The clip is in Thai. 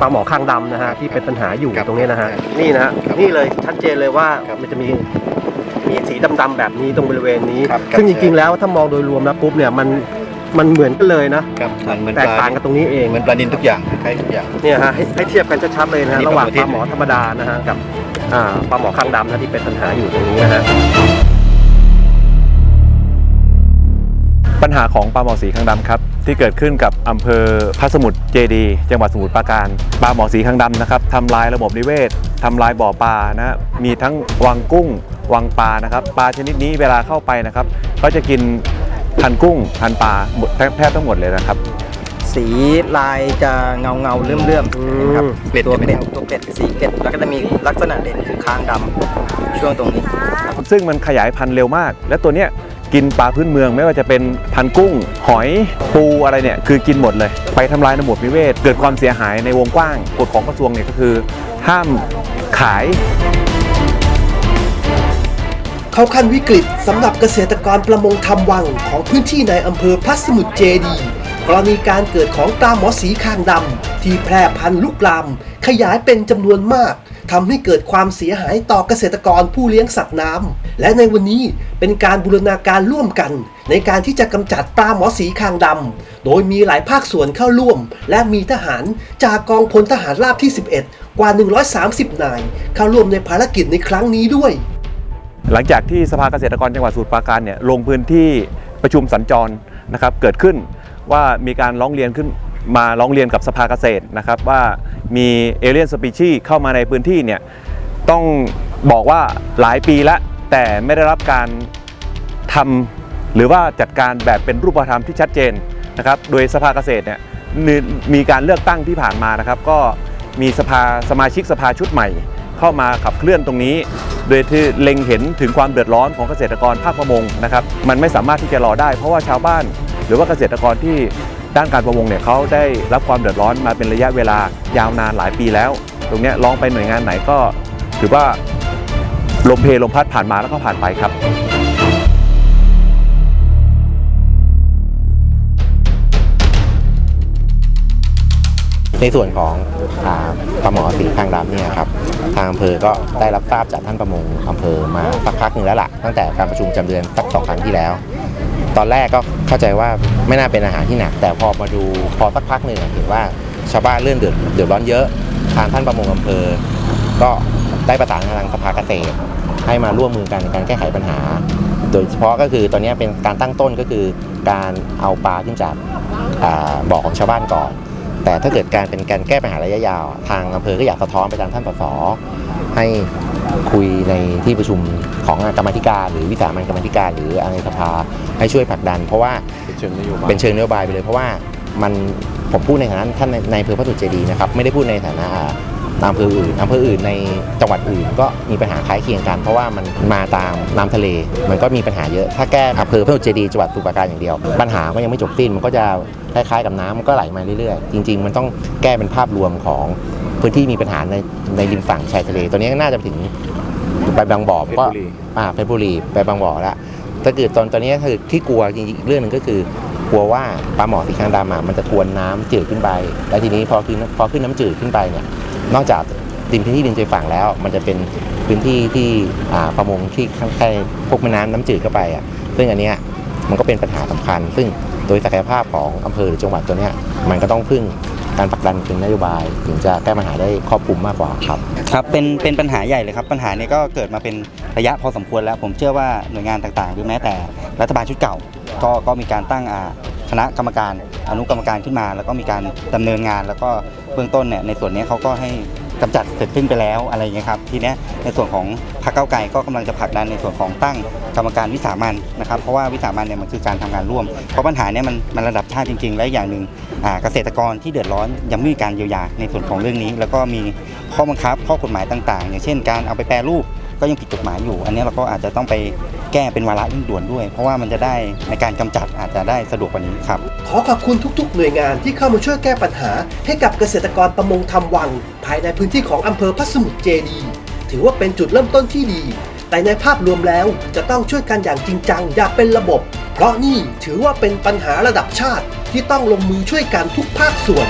ปลาหมอคางดำนะฮะที่เป็นปัญหาอยู่ครับตรงนี้นะฮะครับนี่นะฮะครับนี่เลยชัดเจนเลยว่าครับมันจะมีมีสีดำๆแบบนี้ตรงบริเวณนี้ ครับซึ่งคจรับ ริงๆแล้วถ้ามองโดยรวมแล้วปุ๊บเนี่ยมันมันเหมือนกันเลยนะครับมันเหมือนแตปกลาต่างกันตรงนี้เอง เหมือนปลานินทุกอย่างคล้ายๆทุกอย่าง เนี่ยฮะให้ให้เทียบกันชัดๆเลยนะฮะนี่ระหว่างปปลาลาหหมมออธรรมดานะฮะกับอ่าปลาหมอคางดำนะที่เป็นปัญหาอยู่ตรงนี้นะฮะปัญหาของปลาหมอสีข้างดำครับ ที่เกิดขึ้นกับอำเภอพระสมุทรเจดีจังหวัดสมุทรปราการปลาหมอสีข้างดำนะครับทำลายระบบนิเวศทำลายบ่อปลานะฮะมีทั้งวังกุ้งวังปลานะครับปลาชนิดนี้เวลาเข้าไปนะครับก็จะกินพันกุ้งพันปลาหมดแทบแทบทั้งหมดเลยนะครับ สีลายจะเงาเงาๆเลื่อมเลื่อมๆอืมนะครับเป็ดตัวใช่ไหมเป็ดตัวเป็ดสีเป็ดแล้วก็จะมีลักษณะเด่นคือคางดำช่วงตรงนี้ ซึ่งมันขยายพันธุ์เร็วมาก และตัวเนี้ย กินปลาพื้นเมือง ไม่ว่าจะเป็นพันกุ้ง หอยปูอะไรเนี่ยคือกินหมดเลย ไปทำลายระบบนิเวศ เกิดความเสียหายในวงกว้างกฎของกระทรวงเนี่ยก็คือ ห้ามขายเขาขั้นวิกฤตสำหรับเกษตรกรประมงทำวังของพื้นที่ในอำเภอพระสมุทรเจดีกรณีการเกิดของปลาหมอสีคางดำที่แพร่พันธุ์ลุกลาม ขยายเป็นจำนวนมาก ทำให้เกิดความเสียหายต่อเกษตรกรผู้เลี้ยงสัตว์น้ำและในวันนี้เป็นการบูรณาการร่วมกัน ในการที่จะกำจัดปลาหมอสีคางดำโดยมีหลายภาคส่วนเข้าร่วม และมีทหารจากกองพลทหารราบที่ 11 กว่า 130 นาย เข้าร่วมในภารกิจในครั้งนี้ด้วย หลังจากที่สภาเกษตรกรจังหวัดสมุทรปราการเนี่ยลงพื้นที่ประชุมสัญจรนะครับเกิดขึ้นว่ามีการร้องเรียนขึ้น มาร้องเรียนกับสภาเกษตรนะครับว่ามีเอเลียนสปีชีเข้ามาในพื้นที่เนี่ยต้องบอกว่าหลายปีแล้วแต่ไม่ได้รับการทำหรือว่าจัดการแบบเป็นรูปธรรมที่ชัดเจนนะครับโดยสภาเกษตรเนี่ยมีมีการเลือกตั้งที่ผ่านมานะครับ ก็มีสภาสมาชิกสภาชุดใหม่ เข้ามาขับเคลื่อนตรงนี้ โดยที่เล็งเห็นถึงความเดือดร้อนของเกษตรกรภาคประมงนะครับ มันไม่สามารถที่จะรอได้ เพราะว่าชาวบ้านหรือว่าเกษตรกรที่ ด้านการประมงเนี่ยเขาได้รับความเดือดร้อนมาเป็นระยะเวลายาวนานหลายปีแล้ว ตรงนี้ลองไปหน่วยงานไหนก็ถือว่าลมเพลลมพัดผ่านมาแล้วก็ผ่านไปครับในส่วนของอปลาหมอสีข้างดำเนี่ยครับทางอำเภอก็ได้รับทราบจากท่านประมงอำเภอมาสักพักหนึ่งแล้วล่ะตั้งแต่การประชุมจำเดือนสักสองครั้งที่แล้ว ตอนแรกก็เข้าใจว่าไม่น่าเป็นอาหารที่หนัก แต่พอมาดูพอสักพักหนึ่งเห็นว่าชาวบ้านเรื่องเดือดเดือดร้อนเยอะทางท่านประมงอำเภอ ก็ได้ประสานทางสภาเกษตร ให้มาร่วมมือกันในการแก้ไขปัญหา โดยเฉพาะก็คือตอนนี้เป็นการตั้งต้นก็คือการเอาปลาขึ้นจากบ่อของชาวบ้านก่อน แต่ถ้าเกิดการเป็นการแก้ปัญหาระยะยาว ทางอำเภอก็อยากสะท้อนไปทางท่านสสให้ คุยในที่ประชุมของกรรมธิการหรือวิสามันกรรมธิการหรือในสภาให้ช่วยผลักดัน เพราะว่าเป็นเชิงนโยบายเป็นเชิงนโยบายไปเลยเพราะว่ามันผมพูดในฐานะท่านในอำเภอพระสุเจดีนะครับไม่ได้พูดในฐานะอ่าอำเภออื่นอำเภออื่นในจังหวัดอื่น ก็มีปัญหาคล้ายเคียงกัน เพราะว่ามันมาตามน้ำทะเล มันก็มีปัญหาเยอะถ้าแก้อำเภอพระสุเจดีจังหวัดสุพรปราการอย่างเดียว ปัญหาก็ยังไม่จบสิ้นมันก็จะคล้ายๆกับน้ำมันก็ไหลมาเรื่อยๆ จริง ๆ มันต้องแก้เป็นภาพรวมของ พื้นที่มีปัญหาในในริมฝั่งชายทะเลตัวนี้น่าจะถึงไปบางบ่อก็อ่าเพชรบุรีไปบางบ่อแล้วถ้าเกิดตอนตอนนี้คือที่กลัวจริงๆอีกเรื่องหนึ่งก็คือกลัวว่าปลาหมอสีคางดำอะมันจะทวนน้ำจืดขึ้นไป แล้วทีนี้พอขึ้นพอขึ้นน้ำจืดขึ้นไปเนี่ยนอกจากริมพื้นที่ริมชายฝั่งแล้ว มันจะเป็นพื้นที่ที่อ่าประมงที่ข้างใกล้พวกแม่น้ำน้ำจืดเข้าไปอะซึ่งอันเนี้ยมันก็เป็นปัญหาสำคัญ ซึ่งโดยศักยภาพของอำเภอหรือจังหวัดตัวเนี้ยมันก็ต้องพึ่ง การผลักดันเป็นนโยบาย ถึงจะแก้ปัญหาได้ครอบคลุมมากกว่าครับครับเป็นเป็นปัญหาใหญ่เลยครับปัญหานี้ก็เกิดมาเป็นระยะพอสมควรแล้วผมเชื่อว่าหน่วยงานต่างๆ หรือแม้แต่รัฐบาลชุดเก่า ก็ก็มีการตั้งอาคณะกรรมการอนุกรรมการขึ้นมา แล้วก็มีการดำเนินงาน แล้วก็เบื้องต้นเนี่ยในส่วนนี้เขาก็ให้ กำจัดเสร็จสิ้นไปแล้วอะไรอย่างเงี้ยครับทีเนี้ยในส่วนของพรรคเก้าไกลก็กำลังจะผลักดันในส่วนของตั้งกรรมการวิสามันนะครับเพราะว่าวิสามันเนี่ยมันคือการทำงานร่วม เพราะปัญหาเนี่ยมันมันระดับชาติจริง ๆ และอย่างหนึ่งเกษตรกรที่เดือดร้อนยังไม่มีการเยียวยาในส่วนของเรื่องนี้ แล้วก็มีข้อบังคับข้อกฎหมายต่างๆ อย่างเช่น การเอาไปแปรรูปก็ยังผิดกฎหมายอยู่ อันนี้เราก็อาจจะต้องไปแก้เป็นวาระเร่งด่วนด้วย เพราะว่ามันจะได้ในการกำจัดอาจจะได้สะดวกกว่านี้ครับ ขอขอบคุณทุกๆ หน่วยงานที่เข้ามาช่วยแก้ปัญหาให้กับเกษตรกรประมงทำวัง ภายในพื้นที่ของอำเภอพระสมุทรเจดี ถือว่าเป็นจุดเริ่มต้นที่ดี แต่ในภาพรวมแล้วจะต้องช่วยกันอย่างจริงจังอย่าเป็นระบบ เพราะนี่ถือว่าเป็นปัญหาระดับชาติที่ต้องลงมือช่วยกันทุกภาคส่วน